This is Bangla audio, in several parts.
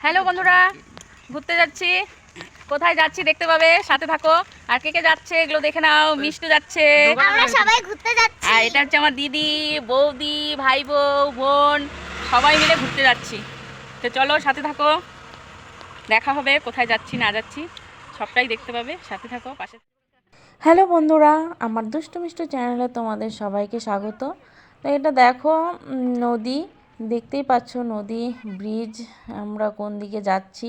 হ্যালো বন্ধুরা। ঘুরতে যাচ্ছি। কোথায় যাচ্ছি দেখতে পাবে? সাথে থাকো। আর কে কে যাচ্ছে এগুলো দেখে নাও। মিষ্টু যাচ্ছে। আমরা সবাই ঘুরতে যাচ্ছি। আর এটা হচ্ছে আমার দিদি বৌদি ভাই বউ বোন সবাই মিলে ঘুরতে যাচ্ছি। তো চলো সাথে থাকো। দেখা হবে কোথায় যাচ্ছি না যাচ্ছি। সবটাই দেখতে পাবে। সাথে থাকো পাশে হ্যালো বন্ধুরা। আমার দুষ্টু মিষ্টু চ্যানেলে তোমাদের সবাইকে স্বাগত। তো এটা দেখো নদী। দেখতেই পাচ্ছ নদী ব্রিজ আমরা কোন দিকে যাচ্ছি।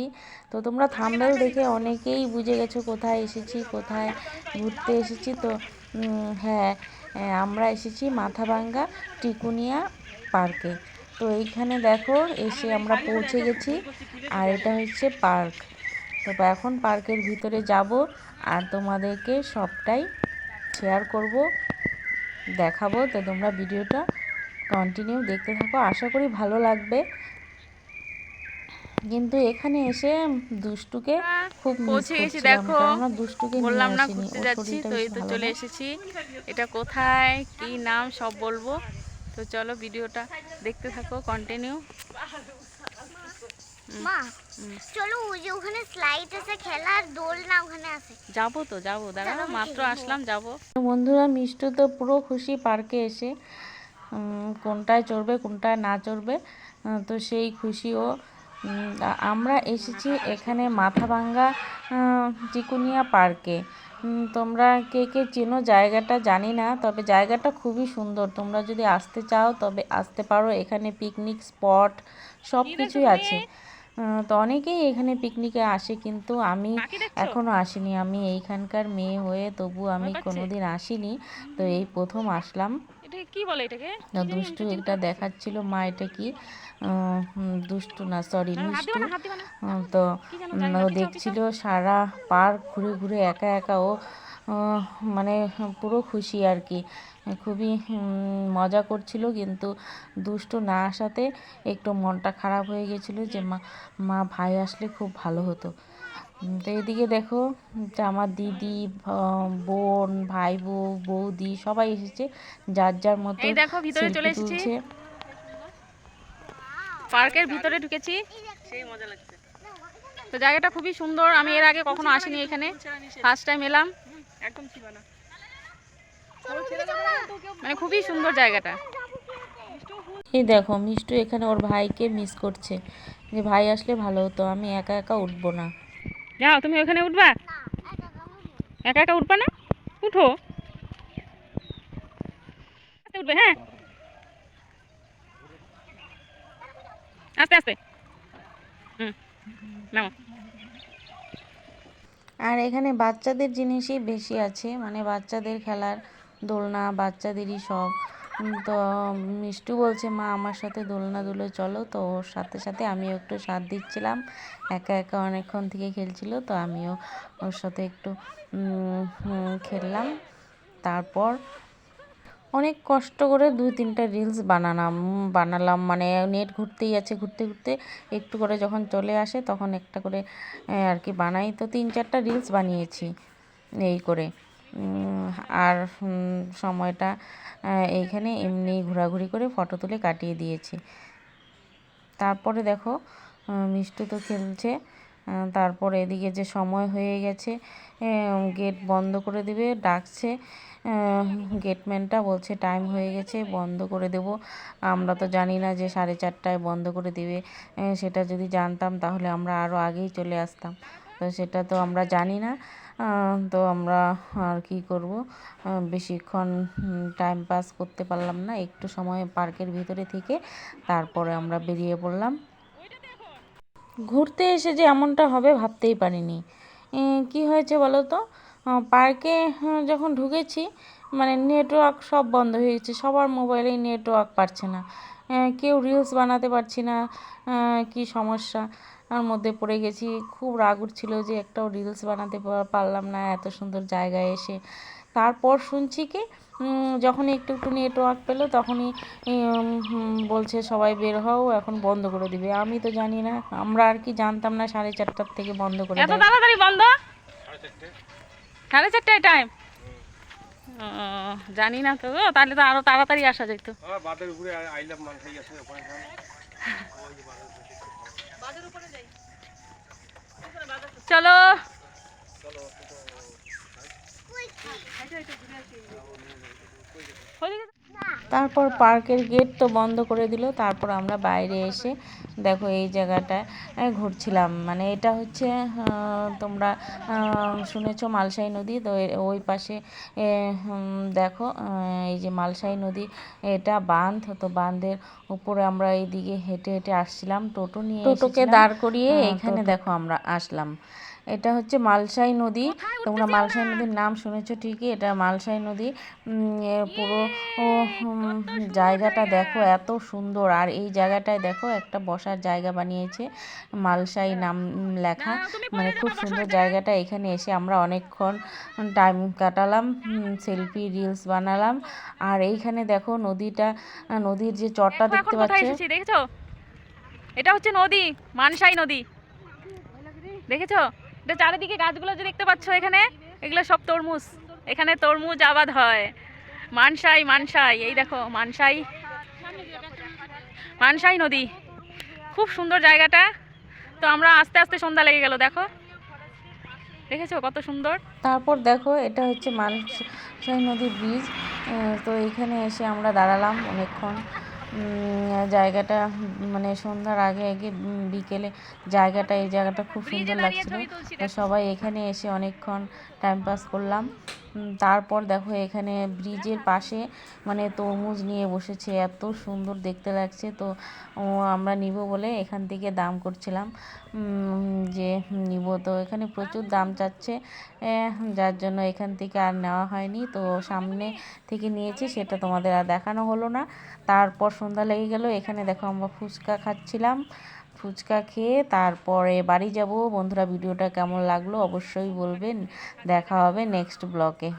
তো তোমরা থাম্বেল দেখে অনেকেই বুঝে গেছো কোথায় এসেছি, কোথায় ঘুরতে এসেছি। তো হ্যাঁ আমরা এসেছি মাথাভাঙ্গা টিকুনিয়া পার্কে। তো এইখানে দেখো এসে আমরা পৌঁছে গেছি আর এটা হচ্ছে পার্ক। তো এখন পার্কের ভিতরে যাব আর তোমাদেরকে সবটাই শেয়ার করব, দেখাবো। তো তোমরা ভিডিওটা কন্টিনিউ দেখতে থাকো আশা করি ভালো লাগবে। কিন্তু এখানে এসে দুষ্টুকে খুব পৌঁছে গেছি দেখো। দুষ্টুকে বললাম না ঘুরতে যাচ্ছি তো এই তো চলে এসেছি। এটা কোথায় কি নাম সব বলব। তো চলো ভিডিওটা দেখতে থাকো কন্টিনিউ মা চলো ওই যে ওখানে স্লাইড আছে খেলার দোল না ওখানে আছে। যাব তো যাব। দাঁড়া মাত্র আসলাম যাব। বন্ধুরা মিষ্টু তো পুরো খুশি পার্কে এসে কোনটায় চড়বে কোনটায় না চড়বে তো সেই খুশি ও। আমরা এসেছি এখানে মাথাভাঙ্গা চিকুনিয়া পার্কে। তোমরা কে কে চেনো জায়গাটা জানি না তবে জায়গাটা খুবই সুন্দর। তোমরা যদি আসতে চাও তবে আসতে পারো। এখানে পিকনিক স্পট সব কিছুই আছে। তো অনেকেই এখানে পিকনিকে আসে কিন্তু আমি এখনও আসিনি। আমি এইখানকার মেয়ে হয়ে তবু আমি কোনোদিন আসিনি। তো এই প্রথম আসলাম। এটা কি বলে এটাকে? দুষ্টু এটা দেখাচ্ছিল মা এটা কি? দুষ্টু না সরি হাত মিষ্টু তো ও দেখছিল সারা পার্ক ঘুরে ঘুরে একা একা ও মানে পুরো খুশি আর কি। খুবই মজা করছিল কিন্তু দুষ্টু না আসাতে একটু মনটা খারাপ হয়ে গেছিল যে মা মা ভাই আসলে খুব ভালো হতো। তো এদিকে দেখো যে আমার দিদি বোন ভাই বউ বৌদি সবাই এসেছে। যার যার মতো দেখো, ভিতরে চলে এসেছি। পার্কের ভিতরে ঢুকেছি। সেই মজা লাগছে তো জায়গাটা খুবই সুন্দর। আমি এর আগে কখনো আসিনি এখানে। ফার্স্ট টাইম এলাম। একদম মানে খুবই সুন্দর জায়গাটা। এই দেখো মিষ্টু এখানে ওর ভাইকে মিস করছে। যে ভাই আসলে ভালো হতো আমি একা একা উঠবো না। যাও, তুমি ওখানে উঠবা? একা একা উঠবা না? উঠো। উঠবে হ্যাঁ? আস্তে আস্তে। হুম আর এখানে বাচ্চাদের জিনিসই বেশি আছে মানে বাচ্চাদের খেলার দোলনা, বাচ্চাদেরই সব। তো মিষ্টু বলছে, মা, আমার সাথে দোলনা দুলে চলো। তো ওর সাথে সাথে আমিও একটু সাথ দিচ্ছিলাম। একা একা অনেকক্ষণ থেকে খেলছিল, তো আমিও ওর সাথে একটু খেললাম। তারপর অনেক কষ্ট করে দুই তিনটা রিলস বানালাম বানালাম। মানে নেট ঘুরতেই আছে, ঘুরতে ঘুরতে একটু করে যখন চলে আসে তখন একটা করে আর কি বানাই। তো তিন চারটা রিলস বানিয়েছি এই করে। আর সময়টা এইখানে এমনি ঘোরাঘুরি করে ফটো তুলে কাটিয়ে দিয়েছি। তারপরে দেখো মিষ্টু তো খেলছে তারপরে এদিকে যে সময় হয়ে গেছে গেট বন্ধ করে দেবে, ডাকছে গেটম্যানটা বলছে টাইম হয়ে গেছে, বন্ধ করে দেব। আমরা তো জানি না যে সাড়ে চারটায় বন্ধ করে দেবে সেটা যদি জানতাম তাহলে আমরা আরও আগেই চলে আসতাম। তো সেটা তো আমরা জানি না। তো আমরা আর কি করব? বেশিক্ষণ টাইম পাস করতে পারলাম না। একটু সময় পার্কের ভিতরে থেকে তারপরে আমরা বেরিয়ে পড়লাম। ঘুরতে এসে যে এমনটা হবে ভাবতেই পারিনি। কি হয়েছে বলো তো? পার্কে যখন ঢুকেছি মানে নেটওয়ার্ক সব বন্ধ হয়ে গেছে। সবার মোবাইলেই নেটওয়ার্ক পাচ্ছে না। কেউ রিলস বানাতে পারছি না কি সমস্যা? আর মধ্যে পড়ে গেছি। খুব রাগ উঠছিল যে একটাও রিলস বানাতে পারলাম না এত সুন্দর জায়গায় এসে। তারপর শুনছি কি উম, যখনই একটু একটু নেটওয়ার্ক পেল তখনই বলছে সবাই বের হও এখন বন্ধ করে দিবে। আমি তো জানি না আমরা আর কি জানতাম না সাড়ে চারটার থেকে বন্ধ করে এত তাড়াতাড়ি বন্ধ? সাড়ে চারটায় টাইম জানি না তো তাহলে তো আরও তাড়াতাড়ি আসা যেত। চলো। হয়ে গেছে যাই চলো তারপর পার্কের গেট তো বন্ধ করে দিল তারপর আমরা বাইরে এসে দেখো এই জায়গাটায় ঘুরছিলাম। মানে এটা হচ্ছে তোমরা শুনেছো মালসাই নদী? তো ওই পাশে দেখো এই যে মালসাই নদী এটা বাঁধ তো বাঁধের উপরে আমরা এইদিকে হেঁটে হেঁটে আসছিলাম টোটো নিয়ে টোটোকে দাঁড় করিয়ে এখানে দেখো আমরা আসলাম। এটা হচ্ছে মালসাই নদী। তোমরা মালসাই নদীর নাম শুনেছো ঠিকই এটা মালসাই নদী। উম, এ পুরো জায়গাটা দেখো এত সুন্দর। আর এই জায়গাটায় দেখো একটা বসার জায়গা বানিয়েছে মালসাই নাম লেখা। মানে খুব সুন্দর জায়গাটা এখানে এসে আমরা অনেকক্ষণ টাইম কাটালাম সেলফি রিলস বানালাম। আর এইখানে দেখো নদীটা নদীর যে চরটা দেখতে পাচ্ছ। দেখেছ? এটা হচ্ছে নদী মানসাই নদী। দেখেছ? এটা চারিদিকে গাছগুলো যে দেখতে পাচ্ছ এখানে, এগুলো সব তরমুজ। এখানে তরমুজ আবাদ হয়। মানসাই মানসাই, এই দেখো, মানসাই। মানসাই নদী। খুব সুন্দর জায়গাটা। তো আমরা আস্তে আস্তে সন্ধ্যা লেগে গেল, দেখো। দেখেছ কত সুন্দর? তারপর দেখো, এটা হচ্ছে মালসাই নদীর ব্রিজ তো এখানে এসে আমরা দাঁড়ালাম অনেকক্ষণ। জায়গাটা মানে সন্ধ্যার আগে আগে বিকেলে জায়গাটা এই জায়গাটা খুব সুন্দর লাগছিল। সবাই এখানে এসে অনেকক্ষণ টাইম পাস করলাম। তারপর দেখো এখানে ব্রিজের পাশে মানে তরমুজ নিয়ে বসেছে, এত সুন্দর দেখতে লাগছে। তো আমরা নিব বলে এখান থেকে দাম করছিলাম। যে, নিব। তো এখানে প্রচুর দাম চাচ্ছে যার জন্য এখান থেকে আর নেওয়া হয়নি। তো সামনে থেকে নিয়েছি, সেটা তোমাদের আর দেখানো হলো না। তারপর সন্ধ্যা লেগে গেল, এখানে দেখো আমরা ফুচকা খাচ্ছিলাম। ফুচকা খেয়ে তারপরে বাড়ি যাব। বন্ধুরা, ভিডিওটা কেমন লাগল অবশ্যই বলবেন। দেখা হবে নেক্সট ব্লগে